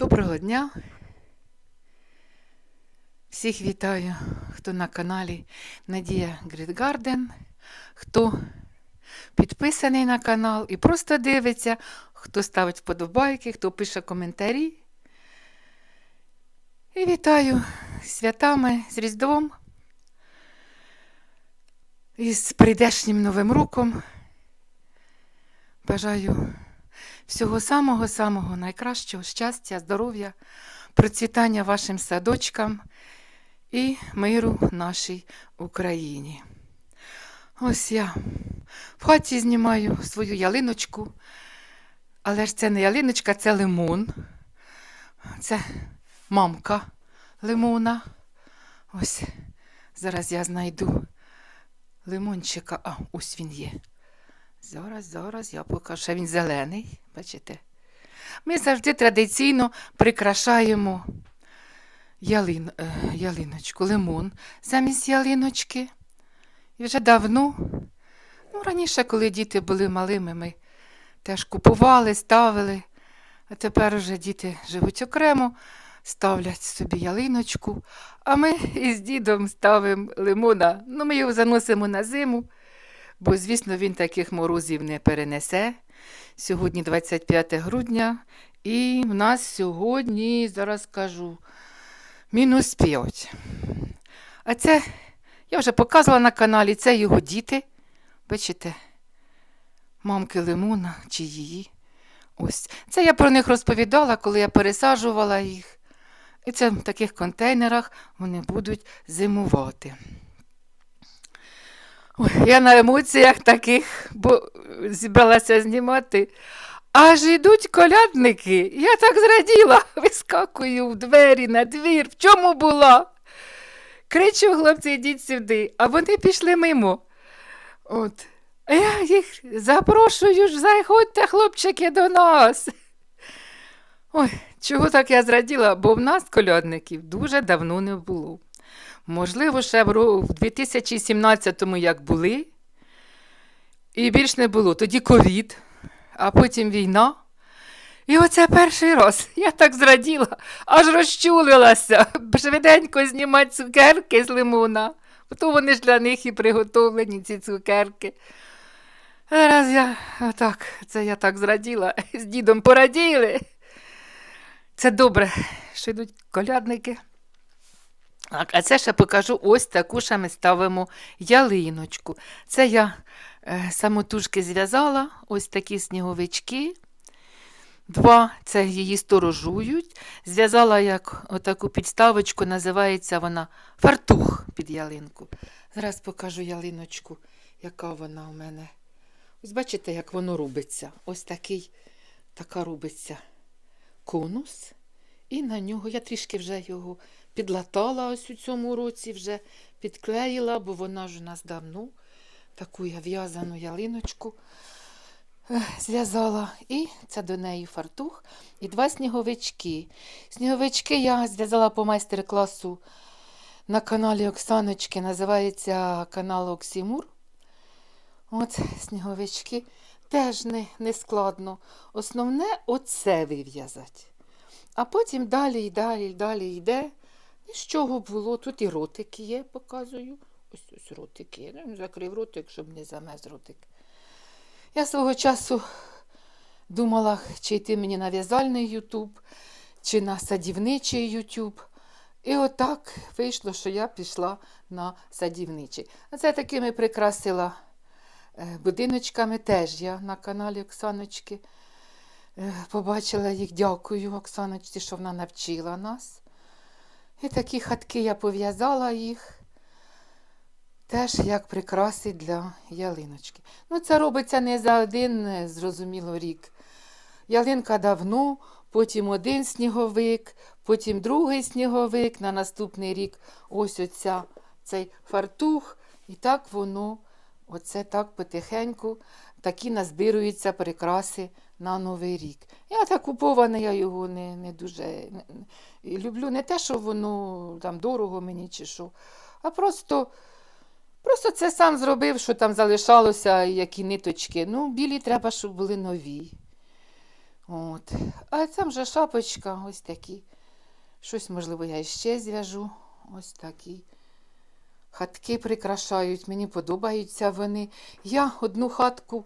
Доброго дня. Всіх вітаю, хто на каналі Надія Грідгарден, хто підписаний на канал і просто дивиться, хто ставить вподобайки, хто пише коментарі. І вітаю святами, з Різдвом і з прийдешнім Новим роком. Бажаю всього самого-самого найкращого щастя, здоров'я, процвітання вашим садочкам і миру нашій Україні. Ось я в хаті знімаю свою ялиночку, але ж це не ялиночка, це лимон. Це мамка лимона. Ось зараз я знайду лимончика. А, ось він є. Зараз, зараз я покажу. Ще Він зелений, бачите? Ми завжди традиційно прикрашаємо ялин, е, ялиночку, лимон замість ялиночки. І вже давно, ну, раніше, коли діти були малими, ми теж купували, ставили. А тепер вже діти живуть окремо, ставлять собі ялиночку, а ми із дідом ставимо лимона. Ну, ми його заносимо на зиму бо, звісно, він таких морозів не перенесе. Сьогодні 25 грудня, і в нас сьогодні, зараз скажу, мінус 5. А це, я вже показувала на каналі, це його діти. Бачите, мамки лимона чи її. Ось. Це я про них розповідала, коли я пересаджувала їх. І це в таких контейнерах вони будуть зимувати. Я на емоціях таких, бо зібралася знімати. Аж йдуть колядники. Я так зраділа, вискакую в двері на двір. В чому була? Кричу, хлопці, йдіть сюди, а вони пішли мимо. От. Я їх запрошую ж, заходьте, хлопчики, до нас. Ой, чого так я зраділа, бо в нас колядників дуже давно не було. Можливо, ще в ро- в 2017-му як були, і більш не було. Тоді ковід, а потім війна. І оце перший раз. Я так зраділа, аж розчулилася. Швиденько знімати цукерки з лимона. То вони ж для них і приготовлені, ці цукерки. Зараз я отак, це я так зраділа, з дідом пораділи. Це добре, що йдуть колядники. А це ще покажу ось таку ще ми ставимо ялиночку. Це я е, самотужки зв'язала ось такі сніговички. Два це її сторожують. Зв'язала як отаку підставочку, називається вона фартух під ялинку. Зараз покажу ялиночку, яка вона у мене. Ось бачите, як воно робиться. Ось такий, така робиться конус. І на нього я трішки вже його підлатала ось у цьому році, вже підклеїла, бо вона ж у нас давно таку я в'язану ялиночку е, зв'язала. І це до неї фартух і два сніговички. Сніговички я зв'язала по майстер-класу на каналі Оксаночки, називається канал Оксімур. От сніговички теж не, не складно. Основне оце вив'язати. А потім далі і далі, і далі йде. І з чого було? Тут і ротик є, показую. Ось ось ротик є. Ну, закрив ротик, щоб не замез ротик. Я свого часу думала, чи йти мені на в'язальний Ютуб, чи на садівничий Ютуб. І отак вийшло, що я пішла на садівничий. А це такими прикрасила е, будиночками теж я на каналі Оксаночки. Е, Побачила їх, дякую Оксаночці, що вона навчила нас. І такі хатки я пов'язала їх. Теж як прикраси для ялиночки. Ну, це робиться не за один, е, зрозуміло, рік. Ялинка давно, потім один сніговик, потім другий сніговик, на наступний рік ось оця, цей фартух. І так воно, оце так потихеньку, такі назбируються прикраси на Новий рік. Я так куповане, я його не, не дуже люблю. Не те, що воно там дорого мені чи що, а просто. Просто це сам зробив, що там залишалося, які ниточки. Ну, білі треба, щоб були нові. От. А там же шапочка, ось такі. Щось, можливо, я ще зв'яжу. Ось такі. Хатки прикрашають, мені подобаються вони. Я одну хатку,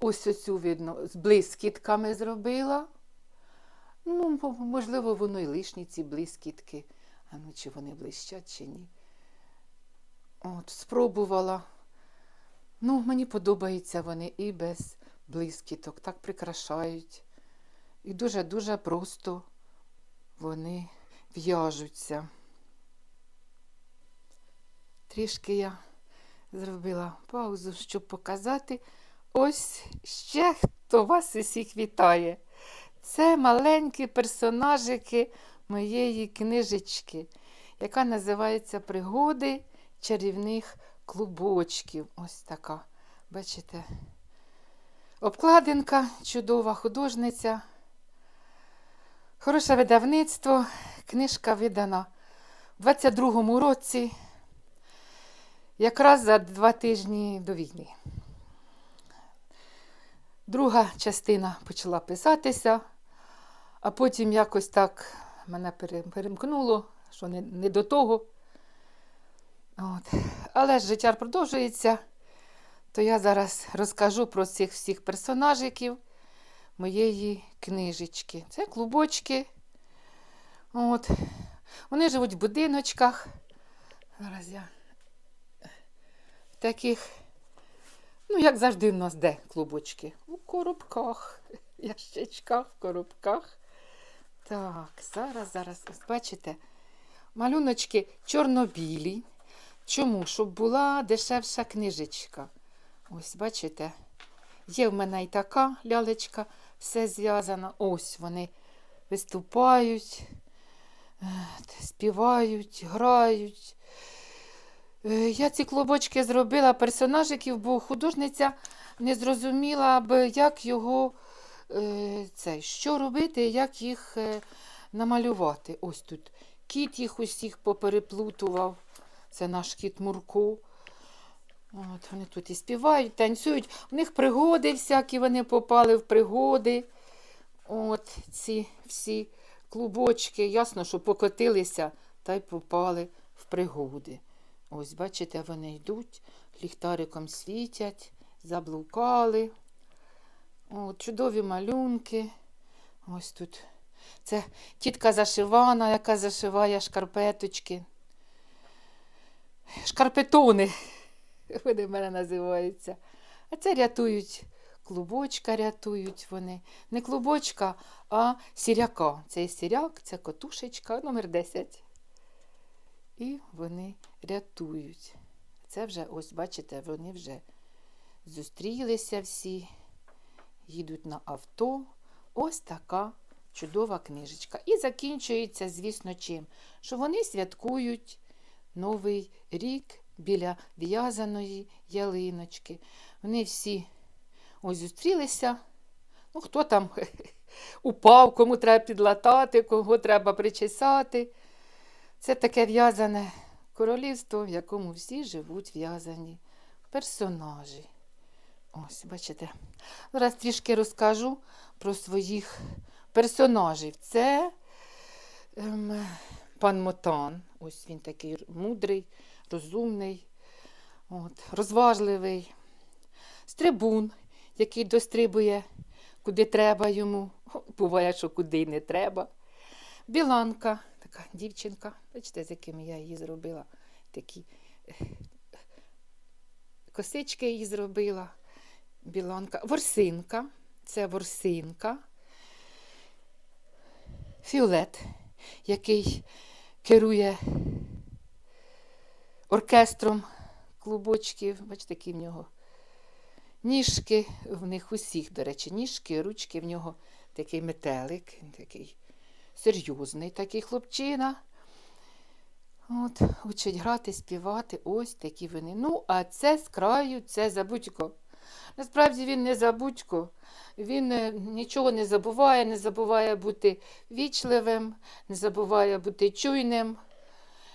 ось оцю видно, з блискітками зробила. Ну, можливо, воно і лишні ці блискітки. А ну, чи вони блищать, чи ні. От, спробувала. Ну, мені подобаються вони і без блискіток, так прикрашають. І дуже-дуже просто вони в'яжуться. Трішки я зробила паузу, щоб показати. Ось ще хто вас усіх вітає. Це маленькі персонажики моєї книжечки, яка називається Пригоди чарівних клубочків. Ось така. Бачите? Обкладинка, чудова художниця. Хороше видавництво. Книжка видана в 22-му році, якраз за два тижні до війни. Друга частина почала писатися, а потім якось так мене перемкнуло, що не, не до того. От. Але ж життя продовжується, то я зараз розкажу про цих всіх персонажиків моєї книжечки. Це клубочки. От. Вони живуть в будиночках. Зараз я таких, ну, як завжди, в нас де клубочки? У коробках, ящичках, в коробках. Так, зараз, зараз, ось бачите, малюночки чорно-білі. Чому? Щоб була дешевша книжечка. Ось, бачите, є в мене і така лялечка, все зв'язано. Ось вони виступають, е, співають, грають. Е, Я ці клубочки зробила персонажиків, бо художниця не зрозуміла б, як його е, це, що робити, як їх е, намалювати. Ось тут кіт їх усіх попереплутував. Це наш кіт Мурко. От, вони тут і співають, танцюють. У них пригоди всякі, вони попали в пригоди. От ці всі клубочки, ясно, що покотилися та й попали в пригоди. Ось, бачите, вони йдуть, ліхтариком світять, заблукали. От, чудові малюнки. Ось тут. Це тітка зашивана, яка зашиває шкарпеточки. Шкарпетони, вони в мене називаються. А це рятують клубочка, рятують вони. Не клубочка, а сіряка. Це сіряк, це котушечка, номер 10. І вони рятують. Це вже, ось, бачите, вони вже зустрілися всі, їдуть на авто. Ось така чудова книжечка. І закінчується, звісно, чим? Що вони святкують Новий рік біля в'язаної ялиночки. Вони всі ось зустрілися. Ну, хто там упав, кому треба підлатати, кого треба причесати. Це таке в'язане королівство, в якому всі живуть в'язані персонажі. Ось, бачите. Зараз трішки розкажу про своїх персонажів. Це ем, пан Мотан. Ось він такий мудрий, розумний, от, розважливий. Стрибун, який дострибує, куди треба йому. Буває, що куди не треба. Біланка, така дівчинка. Бачите, з якими я її зробила. Такі е, косички її зробила. Біланка. Ворсинка. Це ворсинка. Фіолет, який керує оркестром клубочків. Бачите, які в нього ніжки, в них усіх, до речі, ніжки, ручки, в нього такий метелик, такий серйозний такий хлопчина. От, учить грати, співати, ось такі вони. Ну, а це з краю, це забудько. Насправді він не забудько, він е, нічого не забуває, не забуває бути вічливим, не забуває бути чуйним,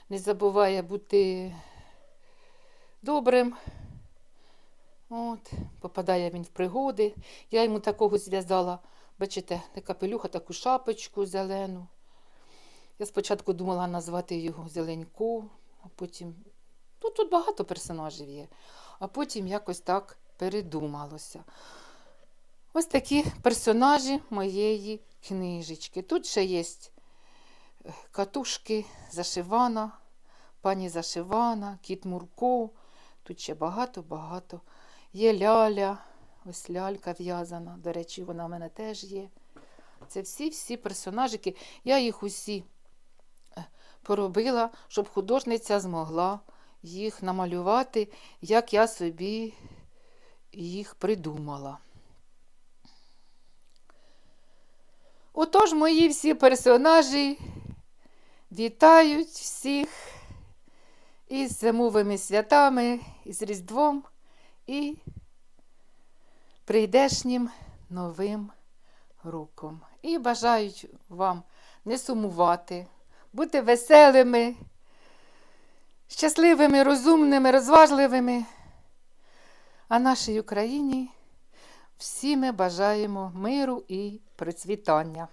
не забуває бути добрим. От, попадає він в пригоди. Я йому такого зв'язала Бачите, не капелюха, таку шапочку зелену. Я спочатку думала назвати його Зеленько, а потім. Ну, тут багато персонажів є. А потім якось так передумалося. Ось такі персонажі моєї книжечки. Тут ще є е, катушки Зашивана, пані Зашивана, кіт Мурко. Тут ще багато-багато. Є ляля, ось лялька в'язана. До речі, вона в мене теж є. Це всі-всі персонажики. Я їх усі е, поробила, щоб художниця змогла їх намалювати, як я собі їх придумала. Отож, мої всі персонажі вітають всіх із зимовими святами, із Різдвом і прийдешнім новим роком. І бажаю вам не сумувати, бути веселими, щасливими, розумними, розважливими. А нашій Україні всі ми бажаємо миру і процвітання.